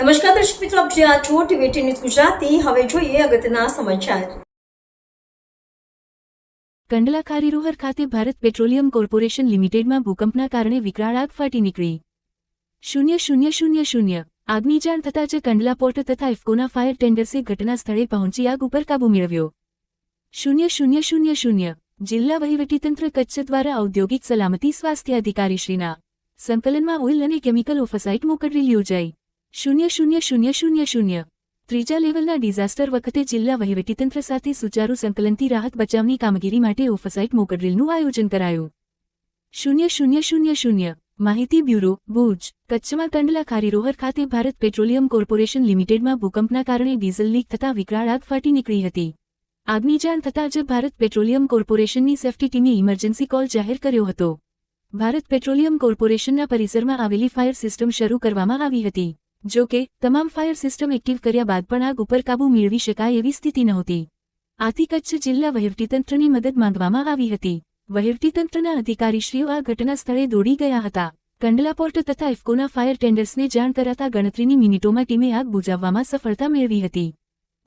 નમસ્કાર દર્શક મિત્રો, આપ જ્યાં છો ટીવી ન્યૂઝ ગુજરાતી. હવે જોઈએ અગત્યના સમાચાર. કંડલા કારીરોહર ખાતે ભારત પેટ્રોલિયમ કોર્પોરેશન લિમિટેડમાં ભૂકંપના કારણે વિકરાળ આગ ફાટી નીકળી. શૂન્ય શૂન્ય શૂન્ય શૂન્ય. આગની જાણ થતાં જ કંડલા પોર્ટ તથા ઇફકોના ફાયર ટેન્ડર્સે ઘટના સ્થળે પહોંચી આગ ઉપર કાબૂ મેળવ્યો. શૂન્ય શૂન્ય શૂન્ય શૂન્ય. જિલ્લા વહીવટીતંત્ર કચ્છ દ્વારા ઔદ્યોગિક સલામતી સ્વાસ્થ્ય અધિકારીશ્રીના સંકલનમાં ઓઇલ અને કેમિકલ ઓફસાઇટ મોકડરીલ યોજાઈ. શૂન્ય શૂન્ય શૂન્ય શૂન્ય શૂન્ય. ત્રીજા લેવલના ડિઝાસ્ટર વખતે જિલ્લા વહીવટીતંત્ર સાથે સુચારુ સંકલનથી રાહત બચાવની કામગીરી માટે ઓફસાઇટ મોકડ્રીલનું આયોજન કરાયું. શૂન્ય શૂન્ય શૂન્ય શૂન્ય. માહિતી બ્યુરો, ભુજ, કચ્છમાં કંડલા ખારીરોહર ખાતે ભારત પેટ્રોલિયમ કોર્પોરેશન લિમિટેડમાં ભૂકંપના કારણે ડીઝલ લીક થતાં વિકરાળ આગ ફાટી નીકળી હતી. આગની જાણ થતાં જ ભારત પેટ્રોલિયમ કોર્પોરેશનની સેફ્ટી ટીમે ઇમરજન્સી કોલ જાહેર કર્યો હતો. ભારત પેટ્રોલિયમ કોર્પોરેશનના પરિસરમાં આવેલી ફાયર સિસ્ટમ શરૂ કરવામાં આવી હતી. જો કે, તમામ ફાયર સિસ્ટમ એક્ટિવ કર્યા બાદ પણ આગ ઉપર કાબૂ મેળવી શકાય એવી સ્થિતિ નહોતી. આથી કચ્છ જિલ્લા વહીવટીતંત્રની મદદ માંગવામાં આવી હતી. વહીવટીતંત્રના અધિકારીશ્રીઓ આ ઘટના સ્થળે દોડી ગયા હતા. કંડલા પોર્ટ તથા ઇફકોના ફાયર ટેન્ડર્સને જાણ કરાતા ગણતરીની મિનિટોમાં ટીમે આગ બુઝાવવામાં સફળતા મેળવી હતી.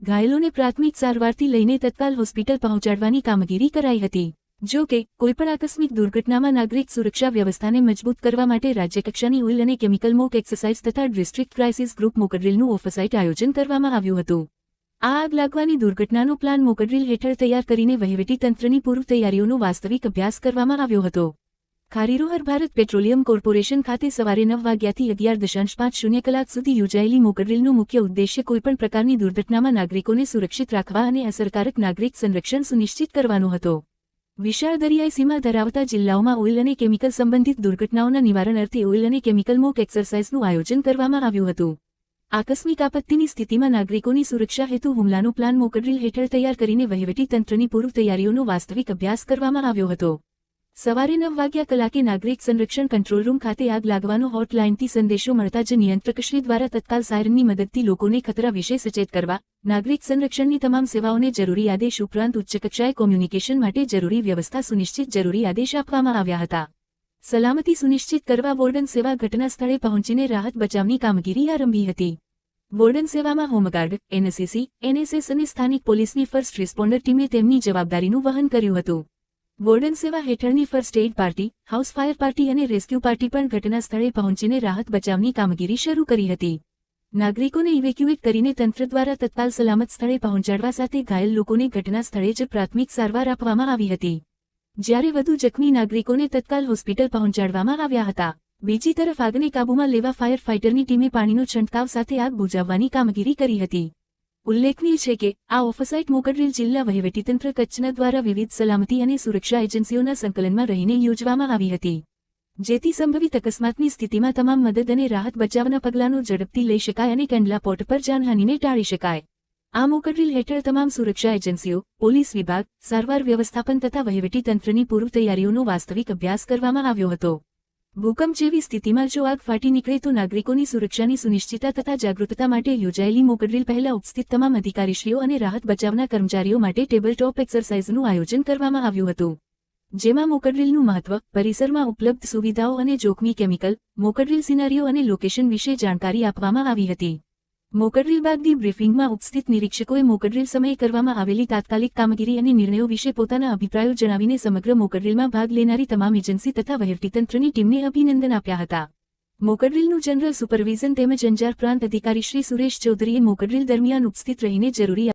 ઘાયલોને પ્રાથમિક સારવારથી લઈને તત્કાલ હોસ્પિટલ પહોંચાડવાની કામગીરી કરાઈ હતી. જો કે, કોઈપણ આકસ્મિક દુર્ઘટનામાં નાગરિક સુરક્ષા વ્યવસ્થાને મજબૂત કરવા માટે રાજ્યકક્ષાની ઓઇલ અને કેમિકલ મોક એક્સરસાઇઝ તથા ડિસ્ટ્રિક્ટ ક્રાઇસિસ ગ્રુપ મોકડ્રીલનું ઓફસાઇટ આયોજન કરવામાં આવ્યું હતું. આ આગ લાગવાની દુર્ઘટનાનો પ્લાન મોકડ્રીલ હેઠળ તૈયાર કરીને વહીવટી તંત્રની પૂર્વ તૈયારીઓનો વાસ્તવિક અભ્યાસ કરવામાં આવ્યો હતો. ખારીરોહર ભારત પેટ્રોલિયમ કોર્પોરેશન ખાતે સવારે નવ વાગ્યાથી અગિયાર દશાંશ પાંચ શૂન્ય કલાક સુધી યોજાયેલી મોકડ્રીલનો મુખ્ય ઉદ્દેશ્ય કોઈપણ પ્રકારની દુર્ઘટનામાં નાગરિકોને સુરક્ષિત રાખવા અને અસરકારક નાગરિક સંરક્ષણ સુનિશ્ચિત કરવાનો હતો. વિશાળ દરિયાઈ સીમા ધરાવતા જિલ્લાઓમાં ઓઇલ અને કેમિકલ સંબંધિત દુર્ઘટનાઓના નિવારણ અર્થે ઓઇલ અને કેમિકલ મોક એક્સરસાઇઝનું આયોજન કરવામાં આવ્યું હતું. આકસ્મિક આપત્તિની સ્થિતિમાં નાગરિકોની સુરક્ષા હેતુ હુમલાનો પ્લાન મોકડ્રીલ હેઠળ તૈયાર કરીને વહીવટી તંત્રની પૂર્વ તૈયારીઓનો વાસ્તવિક અભ્યાસ કરવામાં આવ્યો હતો. સવારે નવ વાગ્યા કલાકે નાગરિક સંરક્ષણ કંટ્રોલ રૂમ ખાતે આગ લાગવાનો હોટલાઇનથી સંદેશો મળતા જ નિયંત્રકશ્રી દ્વારા તત્કાલ સાયરનની મદદથી લોકોને ખતરા વિશે સચેત કરવા, નાગરિક સંરક્ષણની તમામ સેવાઓને જરૂરી આદેશ ઉપરાંત ઉચ્ચકક્ષાએ કોમ્યુનિકેશન માટે જરૂરી વ્યવસ્થા સુનિશ્ચિત જરૂરી આદેશ આપવામાં આવ્યા હતા. સલામતી સુનિશ્ચિત કરવા વોર્ડન સેવા ઘટના સ્થળે પહોંચીને રાહત બચાવની કામગીરી આરંભી હતી. વોર્ડન સેવામાં હોમગાર્ડ, એનએસએસી, એનએસએસ અને સ્થાનિક પોલીસની ફર્સ્ટ રિસ્પોન્ડર ટીમે તેમની જવાબદારીનું વહન કર્યું હતું. વોર્ડન સેવા હેઠળની first aid party, house fire party અને રેસ્ક્યુ પાર્ટી પણ ઘટના સ્થળે પહોંચીને રાહત બચાવની કામગીરી શરૂ કરી હતી. નાગરિકોને ઇવેક્યુએટ કરીને તંત્ર દ્વારા તત્કાલ સલામત સ્થળે પહોંચાડવા સાથે ઘાયલ લોકોને ઘટના સ્થળે જ પ્રાથમિક સારવાર આપવામાં આવી હતી. જ્યારે વધુ જખમી નાગરિકોને તત્કાલ હોસ્પિટલ પહોંચાડવામાં આવ્યા હતા. બીજી તરફ આગને કાબૂમાં લેવા ફાયર ફાઇટરની ટીમે પાણીનો છંટકાવ સાથે આગ બુજાવવાની કામગીરી કરી હતી. ઉલ્લેખનીય છે કે, આ ઓફસાઇટ મોકડરીલ જિલ્લા વહીવટીતંત્ર કચ્છના દ્વારા વિવિધ સલામતી અને સુરક્ષા એજન્સીઓના સંકલનમાં રહીને યોજવામાં આવી હતી. જેથી સંભવિત અકસ્માતની સ્થિતિમાં તમામ મદદ અને રાહત બચાવના પગલાંનો ઝડપથી લઈ શકાય અને કંડલા પોર્ટ પર જાનહાનિને ટાળી શકાય. આ મોકડરીલ હેઠળ તમામ સુરક્ષા એજન્સીઓ, પોલીસ વિભાગ, સારવાર વ્યવસ્થાપન તથા વહીવટી તંત્રની પૂર્વ તૈયારીઓનો વાસ્તવિક અભ્યાસ કરવામાં આવ્યો હતો. ભૂકંપ જેવી સ્થિતિમાં જો આગ ફાટી નીકળે તો નાગરિકોની સુરક્ષાની સુનિશ્ચિતતા તથા જાગૃતતા માટે યોજાયેલી મોકડ્રીલ પહેલા ઉપસ્થિત તમામ અધિકારીશ્રીઓ અને રાહત બચાવના કર્મચારીઓ માટે ટેબલ ટોપ એક્સરસાઇઝનું આયોજન કરવામાં આવ્યું હતું. જેમાં મોકડ્રીલનું મહત્વ, પરિસરમાં ઉપલબ્ધ સુવિધાઓ અને જોખમી કેમિકલ, મોકડ્રીલ સિનારીઓ અને લોકેશન વિશે જાણકારી આપવામાં આવી હતી. મોકડરીલ બાદની બ્રીફિંગમાં ઉપસ્થિત નિરીક્ષકોએ મોકડ્રીલ સમયે કરવામાં આવેલી તાત્કાલિક કામગીરી અને નિર્ણયો વિશે પોતાના અભિપ્રાયો જણાવીને સમગ્ર મોકડ્રીલમાં ભાગ લેનારી તમામ એજન્સી તથા વહીવટીતંત્રની ટીમને અભિનંદન આપ્યા હતા. મોકડ્રીલનું જનરલ સુપરવિઝન તેમજ અંજાર પ્રાંત અધિકારી શ્રી સુરેશ ચૌધરીએ મોકડ્રીલ દરમિયાન ઉપસ્થિત રહીને જરૂરી